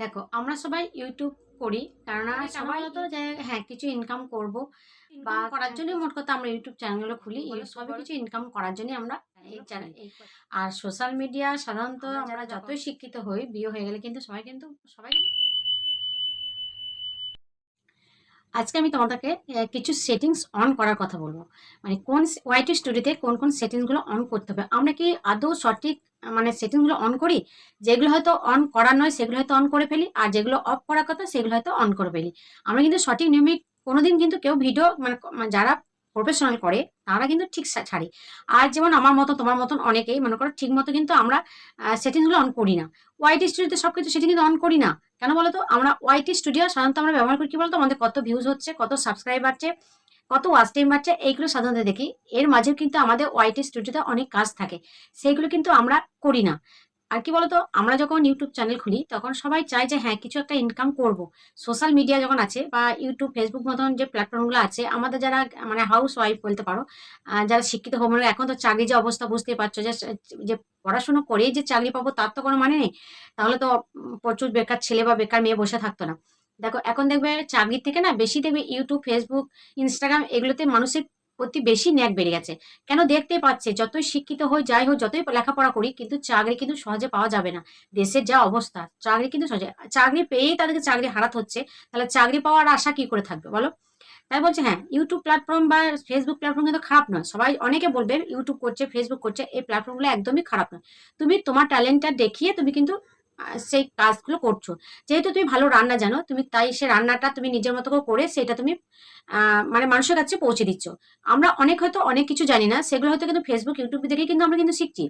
দেখো আমরা সবাই ইউটিউব করি কেননা মানে সবাই তো যে হ্যাঁ কিছু ইনকাম করব বা করার জন্য মোট কথা আমরা ইউটিউব চ্যানেলগুলো খুলি সবই কিছু ইনকাম করার জন্যই আমরা এই চ্যানেল আর সোশ্যাল মিডিয়া সাধারণত আমরা আমরা যতই শিক্ষিত হই বিয়ে হয়ে গেলে কিন্তু সবাই কিন্তু সবাই কিন্তু আজকে আমি তোমাদেরকে কিছু সেটিংস অন করার কথা বলব। মানে কোন ওয়াইটি স্টুডিওতে কোন কোন সেটিংসগুলো অন করতে হবে। আমরা কি আদৌ সঠিক মানে সেটিংসগুলো অন করি? যেগুলো হয়তো অন করার নয়, সেগুলো হয়তো অন করে ফেলি। আর যেগুলো অফ করার কথা, সেগুলো হয়তো অন করে ফেলি। আমরা কিন্তু সঠিক নিয়মে কোনোদিন কিন্তু কেউ ভিডিও মানে মানে যারা প্রফেশনাল করে, তারা কিন্তু ঠিক ছাড়ে। আর যেমন আমার মতো, তোমার মতন অনেকেই, মনে করো, ঠিক মতো কিন্তু আমরা সেটিংসগুলো অন করি না। ওয়াইটি স্টুডিওতে সব কিছু সেটিং কিন্তু অন করি না। কেন বলতো আমরা ওয়াইটি স্টুডিও সাধারণত আমরা ব্যবহার করি, কি বলতো? আমাদের কত ভিউজ হচ্ছে, কত সাবস্ক্রাইব বাড়ছে, কত ওয়াচ টাইম বাড়ছে, এইগুলো সাধারণত দেখি। এর মাঝেও কিন্তু আমাদের ওয়াইটি স্টুডিওতে অনেক কাজ থাকে। সেইগুলো কিন্তু আমরা করি না। আর কি বলতো, আমরা যখন ইউটিউব চ্যানেল খুলি, তখন সবাই চায় যে হ্যাঁ কিছু একটা ইনকাম করব। সোশ্যাল মিডিয়া যখন আছে বা ইউটিউব ফেসবুক মতন যে প্ল্যাটফর্মগুলো আছে, আমাদের যারা মানে হাউস ওয়াইফ বলতে পারো যারা শিক্ষিত হোম এখন তো চাকরি যে অবস্থা বুঝতেই পারছ, যে যে পড়াশোনা করেই যে চাকরি পাবো, তার তো কোনো মানে নেই। তাহলে তো প্রচুর বেকার ছেলে বা বেকার মেয়ে বসে থাকতো না। দেখো, এখন দেখবে চাকরির থেকে না, বেশি দেখবে ইউটিউব ফেসবুক ইনস্টাগ্রাম এগুলোতে মানুষের প্রতি বেশি ন্যাক বেড়ে গেছে। কেন দেখতে পাচ্ছে? যতই শিক্ষিত হই, যাই হোক, যতই লেখাপড়া করি, কিন্তু চাকরি কিন্তু সহজে পাওয়া যাবে না। দেশের যা অবস্থা, চাকরি কিন্তু সহজে, চাকরি পেয়েই তাদেরকে চাকরি হারাতে হচ্ছে। তাহলে চাকরি পাওয়ার আশা কি করে থাকবে বলো? তাই বলছে হ্যাঁ ইউটিউব প্ল্যাটফর্ম বা ফেসবুক প্ল্যাটফর্ম কিন্তু খারাপ নয়। সবাই অনেকে বলবে ইউটিউব করছে ফেসবুক করছে, এই প্ল্যাটফর্মগুলো একদমই খারাপ নয়। তুমি তোমার ট্যালেন্টটা দেখিয়ে তুমি কিন্তু সেই কাজগুলো করছ। যেহেতু তুমি ভালো রান্না জানো, তুমি তাই সে রান্নাটা তুমি নিজের মতো করে সেটা তুমি মানে মানুষের কাছে পৌঁছে দিচ্ছ। আমরা অনেক হয়তো অনেক কিছু জানি না, সেগুলো হয়তো কিন্তু ফেসবুক ইউটিউব থেকে কিন্তু আমরা কিন্তু শিখছি।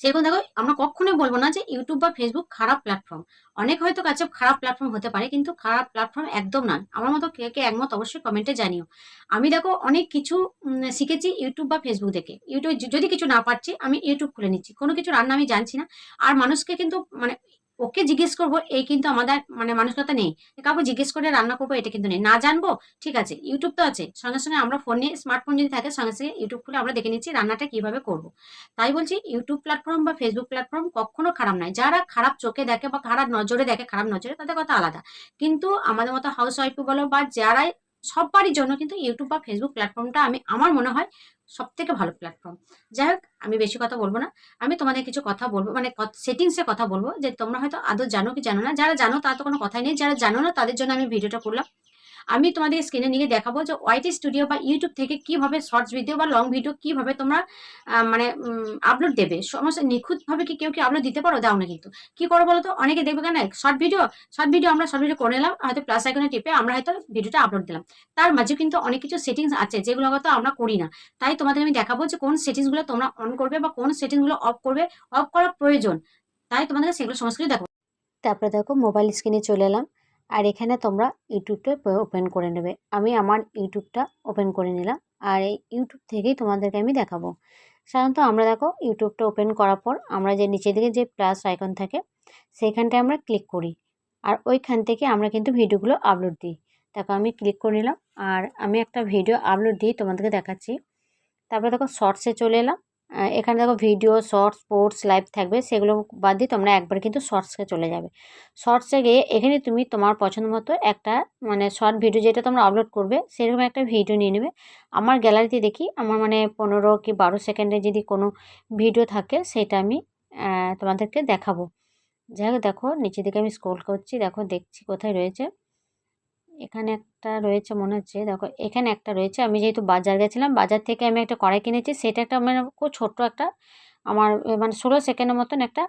সেরকম দেখো, আমরা কখনোই বলব না যে ইউটিউব বা ফেসবুক খারাপ প্ল্যাটফর্ম অনেক হয়তো কাছে খারাপ প্ল্যাটফর্ম হতে পারে, কিন্তু খারাপ প্ল্যাটফর্ম একদম না আমার মতো কে কে একমত অবশ্যই কমেন্টে জানিও। আমি দেখো অনেক কিছু শিখেছি ইউটিউব বা ফেসবুক দেখে। ইউটিউব যদি কিছু না পারছি, আমি ইউটিউব খুলে নিচ্ছি। কোনো কিছু রান্না আমি জানছি না। আর মানুষকে কিন্তু মানে ওকে জিজ্ঞেস করব, এই কিন্তু আমাদের মানে মানসিকতা নেই। কাউকে জিজ্ঞেস করে রান্না করব, এটা কিন্তু নেই। না জানব, ঠিক আছে, ইউটিউব তো আছে। সঙ্গে সঙ্গে আমরা ফোনে স্মার্টফোন যদি থাকে, সঙ্গে সঙ্গে ইউটিউব খুলে আমরা দেখে নিচ্ছি রান্নাটা কীভাবে করব। তাই বলছি, ইউটিউব প্ল্যাটফর্ম বা ফেসবুক প্ল্যাটফর্ম কখনো খারাপ নয়। যারা খারাপ চোখে দেখে বা খারাপ নজরে দেখে, খারাপ নজরে, তাদের কথা আলাদা। কিন্তু আমাদের মতো হাউস ওয়াইফ বলো বা যারাই সবারই জন্য কিন্তু ইউটিউব বা ফেসবুক প্ল্যাটফর্মটা আমি, আমার মনে হয় সব থেকে ভালো প্ল্যাটফর্ম যাই হোক, আমি বেশি কথা বলব না। আমি তোমাদের কিছু কথা বলব মানে সেটিংসে কথা বলব যে তোমরা হয়তো আদৌ জানো কি জানো না। যারা জানো তারা তো কোনো কথাই নেই। যারা জানো না তাদের জন্য আমি ভিডিওটা করলাম। আমি তোমাদের স্ক্রিনে নিয়ে দেখাবো যে ওয়াইটি স্টুডিও বা ইউটিউব থেকে কীভাবে শর্টস ভিডিও বা লং ভিডিও কীভাবে তোমরা মানে আপলোড দেবে। সমস্ত নিখুঁতভাবে কি কেউ কি আপলোড দিতে পারো? দাও না কিন্তু। কি করো বলো তো অনেকে দেখবে কেন? শর্ট ভিডিও শর্ট ভিডিও আমরা শর্ট ভিডিও করে নিলাম, হয়তো প্লাস আইকনে টিপে আমরা হয়তো ভিডিওটা আপলোড দিলাম। তার মাঝে কিন্তু অনেক কিছু সেটিংস আছে, যেগুলো হয়তো আমরা করি না। তাই তোমাদের আমি দেখাবো যে কোন সেটিংসগুলো তোমরা অন করবে বা কোন সেটিংসগুলো অফ করবে। অফ করা প্রয়োজন। তাই তোমাদের সেগুলো সমস্ত দেখো তারপরে দেখো মোবাইল স্ক্রিনে চলে এলাম। আর এখানে তোমরা ইউটিউবটা ওপেন করে নেবে। আমি আমার ইউটিউবটা ওপেন করে নিলাম। আর এই ইউটিউব থেকেই তোমাদেরকে আমি দেখাবো। সাধারণত আমরা দেখো ইউটিউবটা ওপেন করার পর আমরা যে নিচের দিকে যে প্লাস আইকন থাকে সেইখানটায় আমরা ক্লিক করি। আর ওইখান থেকে আমরা কিন্তু ভিডিওগুলো আপলোড দিই। দেখো আমি ক্লিক করে নিলাম। আর আমি একটা ভিডিও আপলোড দিই তোমাদেরকে দেখাচ্ছি। তারপরে দেখো শর্টসে চলে এলাম। এখানে দেখো ভিডিও শর্টস স্পোর্টস লাইভ থাকবে। সেগুলো বাদ দিয়ে তোমরা একবার কিন্তু শর্টসে চলে যাবে। শর্টসে গিয়ে এখানে তুমি তোমার পছন্দ মতো একটা মানে শর্ট ভিডিও যেটা তোমরা আপলোড করবে, সেরকম একটা ভিডিও নিয়ে নেবে। আমার গ্যালারিতে দেখি, আমার মানে পনেরো কি বারো সেকেন্ডে যদি কোনো ভিডিও থাকে, সেটা আমি তোমাদেরকে দেখাবো। যাই হোক, দেখো, নিচের দিকে আমি স্ক্রোল করছি, দেখো, দেখছি কোথায় রয়েছে। এখানে একটা রয়েছে মনে হচ্ছে, দেখো এখানে একটা রয়েছে। আমি যেহেতু বাজার গেছিলাম, বাজার থেকে আমি একটা কড়াই কিনেছি, সেটা একটা মানে খুব ছোট্ট একটা আমার মানে ষোলো সেকেন্ডের মতন একটা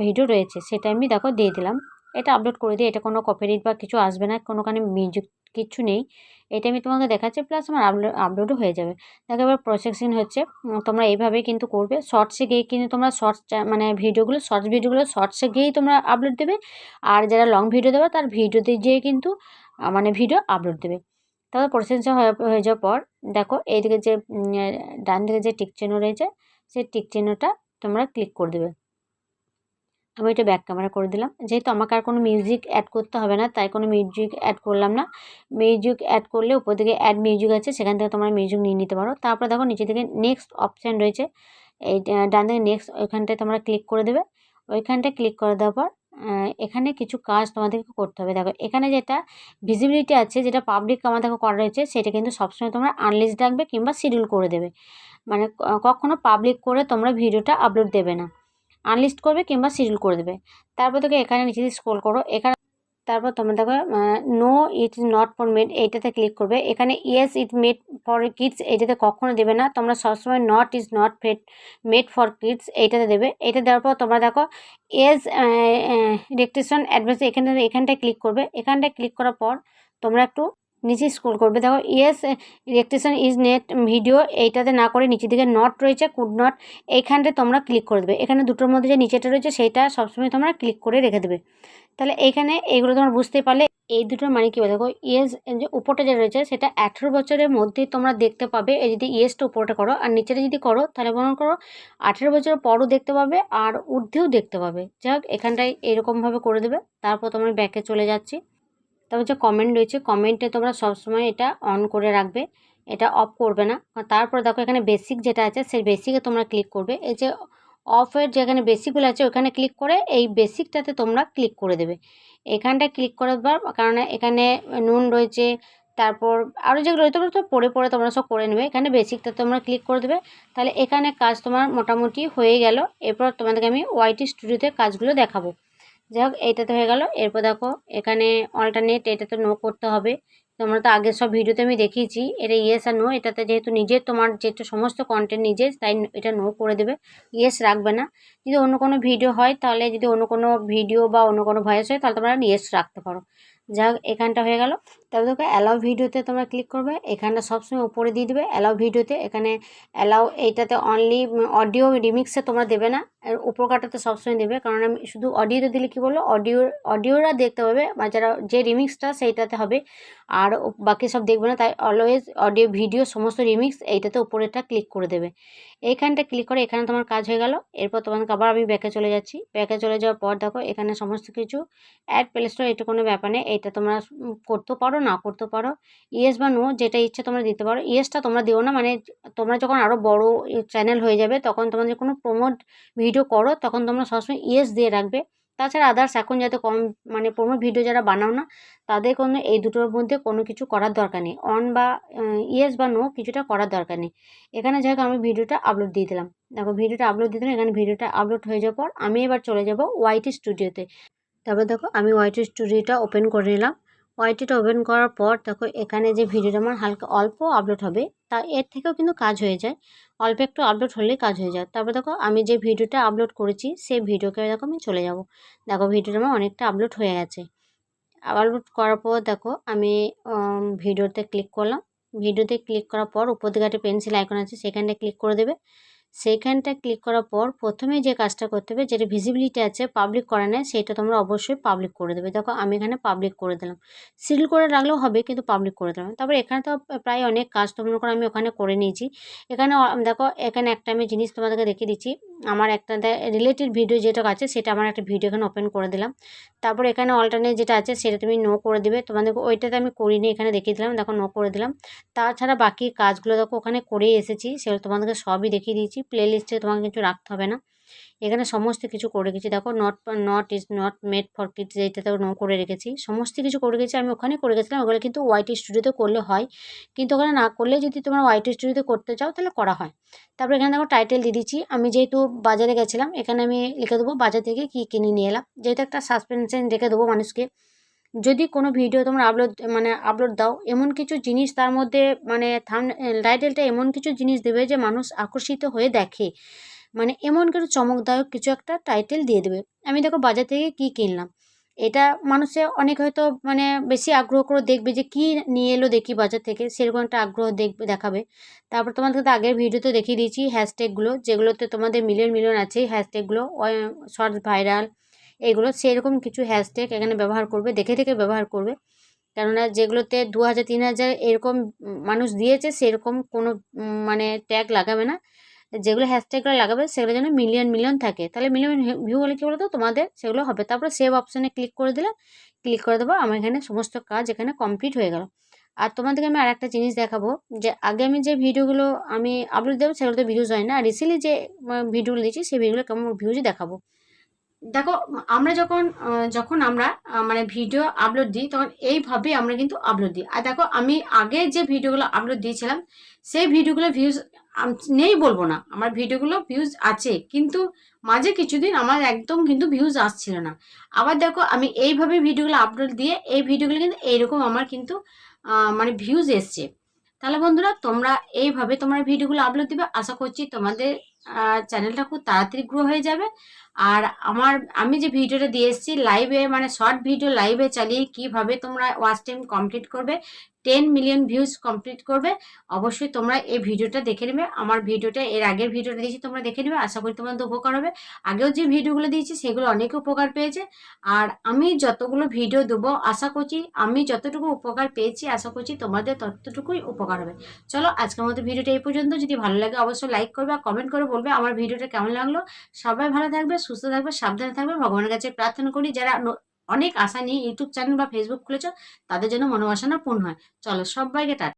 ভিডিও রয়েছে, সেটা আমি দেখো দিয়ে দিলাম। এটা আপলোড করে দিই, এটা কোনো কপিরাইট বা কিছু আসবে না, কোনোখানে মিউজিক কিছু নেই। এটা আমি তোমাকে দেখাচ্ছি প্লাস আমার আপলোড আপলোডও হয়ে যাবে। দেখো এবার প্রসেসিং হচ্ছে। তোমরা এইভাবেই কিন্তু করবে। শর্টসে গিয়ে কিন্তু তোমরা শর্টস মানে ভিডিওগুলো শর্টস ভিডিওগুলো শর্টসে গিয়েই তোমরা আপলোড দেবে। আর যারা লং ভিডিও দেবে, তার ভিডিওতে গিয়ে কিন্তু মানে ভিডিও আপলোড দেবে। তারপর প্রসেসিং হয়ে যাওয়ার পর, দেখো এইদিকে যে ডান দিকে যে টিক চিহ্ন রয়েছে, সেই টিক চিহ্নটা তোমরা ক্লিক করে দেবে। আমি এটা ব্যাক ক্যামেরা করে দিলাম। যেহেতু আমাকে আর কোনো মিউজিক অ্যাড করতে হবে না, তাই কোনো মিউজিক অ্যাড করলাম না। মিউজিক অ্যাড করলে উপর দিকে অ্যাড মিউজিক আছে, সেখান থেকে তোমরা মিউজিক নিয়ে নিতে পারো। তারপরে দেখো নিচে দিকে নেক্সট অপশান রয়েছে। এই ডান দিকে নেক্সট ওইখানটায় তোমরা ক্লিক করে দেবে। ওইখানটায় ক্লিক করে দেওয়ার পর এখানে কিছু কাজ তোমাদেরকে করতে হবে। দেখো, এখানে যেটা ভিজিবিলিটি আছে, যেটা পাবলিক আমাদেরকে করা রয়েছে, সেটা কিন্তু সবসময় তোমরা আনলিস্ট রাখবে কিংবা শিডিউল করে দেবে। মানে কখনো পাবলিক করে তোমরা ভিডিওটা আপলোড দেবে না। আনলিস্ট করবে কিংবা শিডিউল করে দেবে। তারপর থেকে এখানে নিচে স্ক্রল করো। এখানে তারপর তোমরা দেখো no it is not for made এইটাতে ক্লিক করবে। এখানে yes it made for kids এইটাতে কখনো দেবে না। তোমরা সবসময় not is not fed made for kids এইটাতে দেবে। এটা দেওয়ার পর তোমরা দেখো এজ রেক্টেশন অ্যাডভাইস এখানে, এখানটায় ক্লিক করবে। এখানটায় ক্লিক করার পর তোমরা একটু নিচে স্ক্রল করবে। দেখো yes restriction is not video এইটাতে না করে নিচের দিকে নট রয়েছে কুড নট এইখানটায় তোমরা ক্লিক করে দেবে। এখানে দুটোর মধ্যে যে নিচেটা রয়েছে, সেইটা সবসময় তোমরা ক্লিক করে রেখে দেবে। তাহলে এইখানে এইগুলো তোমরা বুঝতে পারলে, এই দুটোর মানে কী দেখো ইয়েস যে উপরটা যে রয়েছে, সেটা আঠেরো বছরের মধ্যেই তোমরা দেখতে পাবে। এই যদি ইয়েসটা উপরটা করো, আর নিচেটা যদি করো, তাহলে মনে করো আঠেরো বছর পরও দেখতে পাবে, আর ঊর্ধ্বেও দেখতে পাবে। যাই হোক এখানটায় এরকমভাবে করে দেবে। তারপর তোমরা ব্যাকে চলে যাচ্ছি। তারপর যে কমেন্ট রয়েছে কমেন্টে তোমরা সবসময় এটা অন করে রাখবে। এটা অফ করবে না। তারপর দেখো এখানে বেসিক যেটা আছে, সেই বেসিকে তোমরা ক্লিক করবে। এই যে অফের যেখানে বেসিকগুলো আছে, ওখানে ক্লিক করে এই বেসিকটাতে তোমরা ক্লিক করে দেবে। এখানটায় ক্লিক করে দেবার কারণ এখানে নুন রয়েছে, তারপর আরও যেগুলো রয়েছে, তোমরা তো পড়ে পড়ে তোমরা সব করে নেবে। এখানে বেসিকটা তোমরা ক্লিক করে দেবে। তাহলে এখানে কাজ তোমার মোটামুটি হয়ে গেল। এরপর তোমাদেরকে আমি ওয়াইটি স্টুডিওতে কাজগুলো দেখাবো। যাই হোক এইটা তো হয়ে গেল। এরপর দেখো, এখানে অল্টারনেট এটা তো নো করতে হবে। তোমরা তো আগের সব ভিডিওতে আমি দেখিয়েছি, এটা ইয়েস আর নো এটাতে যেহেতু নিজের তোমার যেহেতু সমস্ত কন্টেন্ট নিজের তাই এটা নো করে দেবে। ইয়েস রাখবে না। যদি অন্য কোনো ভিডিও হয়, তাহলে যদি অন্য কোনো ভিডিও বা অন্য কোনো ভয়েস হয়, তাহলে তোমরা ইয়েস রাখতে পারো। যাই হোক এখানটা হয়ে গেল। তারপর দেখো অ্যালাউ ভিডিওতে তোমরা ক্লিক করবে এখানটা সবসময় উপরে দিয়ে দেবে অ্যালাউ ভিডিওতে এখানে অ্যালাউ এইটাতে অনলি অডিও রিমিক্সে তোমরা দেবে না আর উপর কাটাতে সবসময় দেবে, কারণ আমি শুধু অডিওতে দিলে কী বলল অডিও অডিওরা দেখতে পাবে, বা যারা, যে রিমিক্সটা সেইটাতে হবে, আর বাকি সব দেখবে না, তাই অলওয়েজ অডিও ভিডিও সমস্ত রিমিক্স এইটাতে উপরেটা ক্লিক করে দেবে। এইখানটা ক্লিক করে এখানে তোমার কাজ হয়ে গেল, এরপর তোমাকে আবার আমি ব্যাকে চলে যাচ্ছি ব্যাকে চলে যাওয়ার পর দেখো এখানে সমস্ত কিছু অ্যাড প্লে স্টোর এটা কোনো ব্যাপার নেই এটা তোমরা, উম, করতেও পারো না করতে পারো। ইয়েস বা নো যেটা ইচ্ছে তোমরা দিতে পারো। ইয়েসটা তোমরা দিও না মানে তোমরা যখন আরও বড় চ্যানেল হয়ে যাবে, তখন তোমাদের কোনো প্রমোট ভিডিও করো, তখন তোমরা সবসময় ইয়েস দিয়ে রাখবে। তাছাড়া আদার্স এখন যাতে কম মানে প্রমোট ভিডিও যারা বানাও না, তাদের কোনো, এই দুটোর মধ্যে কোনো কিছু করার দরকার নেই। অন বা ইয়েস বা নো কিছুটা করার দরকার নেই। এখানে যাই আমি ভিডিওটা আপলোড দিয়ে দিলাম। দেখো ভিডিওটা আপলোড দিয়ে দিলাম, এখানে ভিডিওটা আপলোড হয়ে যাওয়ার পর আমি এবার চলে যাব ওয়াইটি স্টুডিওতে তারপর দেখো, আমি ওয়াইটি স্টুডিওটা ওপেন করে নিলাম। ওয়াইটিটা ওপেন করার পর দেখো এখানে যে ভিডিওটা আমার হালকা অল্প আপলোড হবে, তা এর থেকেও কিন্তু কাজ হয়ে যায়। অল্প একটু আপলোড হলেই কাজ হয়ে যায়। তারপর দেখো আমি যে ভিডিওটা আপলোড করেছি, সেই ভিডিওকে দেখো আমি চলে যাব। দেখো ভিডিওটা আমার অনেকটা আপলোড হয়ে গেছে। আপলোড করার পর দেখো আমি ভিডিওতে ক্লিক করলাম। ভিডিওতে ক্লিক করার পর উপর দিকে একটা পেন্সিল আইকন আছে সেখানটা ক্লিক করে দেবে। সেইখানটা ক্লিক করার পর প্রথমে যে কাজটা করতে হবে, যেটা ভিজিবিলিটি আছে পাবলিক করা নেয় সেটা তোমরা অবশ্যই পাবলিক করে দেবে। দেখো, আমি এখানে পাবলিক করে দিলাম। সিল করে রাখলেও হবে, কিন্তু পাবলিক করে দিলাম। তারপর এখানে তো প্রায় অনেক কাজ তোমার করে আমি ওখানে করে নিয়েছি। এখানে, দেখো, এখানে একটা আমি জিনিস তোমাদেরকে দেখিয়ে দিচ্ছি। আমার একটা রিলেটেড ভিডিও যেটা আছে, সেটা আমার একটা ভিডিও এখানে ওপেন করে দিলাম। তারপর এখানে অল্টারনেট যেটা আছে, সেটা তুমি নো করে দিবে। তোমাদের ওইটাতে আমি করিনি, এখানে দেখিয়ে দিলাম। দেখো নো করে দিলাম। তাছাড়া বাকি কাজগুলো দেখো, ওখানে করেই এসেছি। সেগুলো তোমাদেরকে সবই দেখিয়ে দিয়েছি। প্লে লিস্টে তোমাকে কিছু রাখতে হবে না। এখানে সমস্ত কিছু করে রেখেছি। দেখো not not is not made for kids এইটাতেও no করে রেখেছি। সমস্ত কিছু করে রেখেছি, আমি ওখানে করে গেছিলাম। ওগুলো কিন্তু ওয়াইটি স্টুডিওতে করলে হয়। কিন্তু ওখানে না করলে যদি তোমরা ওয়াইটি স্টুডিওতে করতে চাও, তাহলে করা হয়। তারপর এখানে দেখো টাইটেল দিয়ে দিচ্ছি। আমি যেহেতু বাজারে গেছিলাম, এখানে আমি লিখে দেবো বাজার থেকে কী কিনে নিয়ে এলাম। যেহেতু একটা সাসপেনশন রেখে দেবো মানুষকে। যদি কোনো ভিডিও তোমরা আপলোড মানে আপলোড দাও, এমন কিছু জিনিস তার মধ্যে মানে থাম টাইটেলটা এমন কিছু জিনিস দেবে যে মানুষ আকর্ষিত হয়ে দেখে। মানে এমন কিছু চমকদায়ক কিছু একটা টাইটেল দিয়ে দেবে। আমি দেখো বাজার থেকে কী কিনলাম? এটা মানুষে অনেক হয়তো মানে বেশি আগ্রহ করে দেখবে যে কী নিয়ে এলো দেখি বাজার থেকে, সেরকম একটা আগ্রহ দেখবে দেখাবে। তারপর তোমাদের আগের ভিডিওতে দেখিয়ে দিয়েছি হ্যাশট্যাগুলো যেগুলোতে তোমাদের মিলিয়ন মিলিয়ন আছে হ্যাশট্যাগুলো শর্টস ভাইরাল এগুলো সেরকম কিছু হ্যাশট্যাগ এখানে ব্যবহার করবে, দেখে দেখে ব্যবহার করবে। কেননা যেগুলোতে দু হাজার, তিন হাজার এরকম মানুষ দিয়েছে, সেরকম কোনো মানে ট্যাগ লাগাবে না। যেগুলো হ্যাশট্যাগুলো লাগাবে সেগুলো যেন মিলিয়ন মিলিয়ন থাকে। তাহলে মিলিয়ন ভিউ হলে কী বলতো? তোমাদের সেগুলো হবে। তারপরে সেভ অপশানে ক্লিক করে দিলে ক্লিক করে দেবো আমার এখানে সমস্ত কাজ এখানে কমপ্লিট হয়ে গেল। আর তোমাদেরকে আমি আর একটা জিনিস দেখাবো, যে আগে আমি যে ভিডিওগুলো আমি আপলোড দেবো সেগুলোতে ভিউজ হয় না। আর রিসেন্টলি যে ভিডিওগুলো দিয়েছি, সেই ভিডিওগুলো কেমন ভিউজ দেখাবো। দেখো, আমরা যখন যখন আমরা মানে ভিডিও আপলোড দিই, তখন এইভাবেই আমরা কিন্তু আপলোড দিই। আর দেখো, আমি আগে যে ভিডিওগুলো আপলোড দিয়েছিলাম, সেই ভিডিওগুলো ভিউজ নেই বলব না। আমার ভিডিওগুলো ভিউজ আছে, কিন্তু মাঝে কিছুদিন আমার একদম কিন্তু ভিউজ আসছিল না। আবার দেখো, আমি এইভাবে ভিডিওগুলো আপলোড দিয়ে এই ভিডিওগুলো কিন্তু এইরকম আমার কিন্তু মানে ভিউজ এসছে। তাহলে বন্ধুরা, তোমরা এইভাবে তোমরা ভিডিওগুলো আপলোড দিবে। আশা করছি তোমাদের চ্যানেলটা খুব তাড়াতাড়ি গ্রো হয়ে যাবে। আর আমার, আমি যে ভিডিওটা দিয়ে এসেছি লাইভে মানে শর্ট ভিডিও লাইভে চালিয়ে কীভাবে তোমরা ওয়াচ টাইম কমপ্লিট করবে টেন মিলিয়ন ভিউজ কমপ্লিট করবে, অবশ্যই তোমরা এই ভিডিওটা দেখে নেবে। আমার ভিডিওটা, এর আগের ভিডিওটা দিয়েছি তোমরা দেখে নেবে। আশা করি তোমাদের উপকার হবে। আগেও যে ভিডিওগুলো দিয়েছি, সেগুলো অনেক উপকার পেয়েছে। আর আমি যতগুলো ভিডিও দেবো, আশা করছি, আমি যতটুকু উপকার পেয়েছি, আশা করছি তোমাদের ততটুকুই উপকার হবে। চলো, আজকের মতো ভিডিওটা এই পর্যন্ত। যদি ভালো লাগে, অবশ্যই লাইক করবে আর কমেন্ট করে বলবে আমার ভিডিওটা কেমন লাগল। সবাই ভালো থাকবে, সুস্থ থাকবে, সাবধানে থাকবে। ভগবানের কাছে প্রার্থনা করি, যারা অনেক আশা নিয়ে ইউটিউব চ্যানেল বা ফেসবুক খুলেছ, তাদের জন্য মনোবাসনা পূর্ণ হয়। চলো সবাইকে টাটা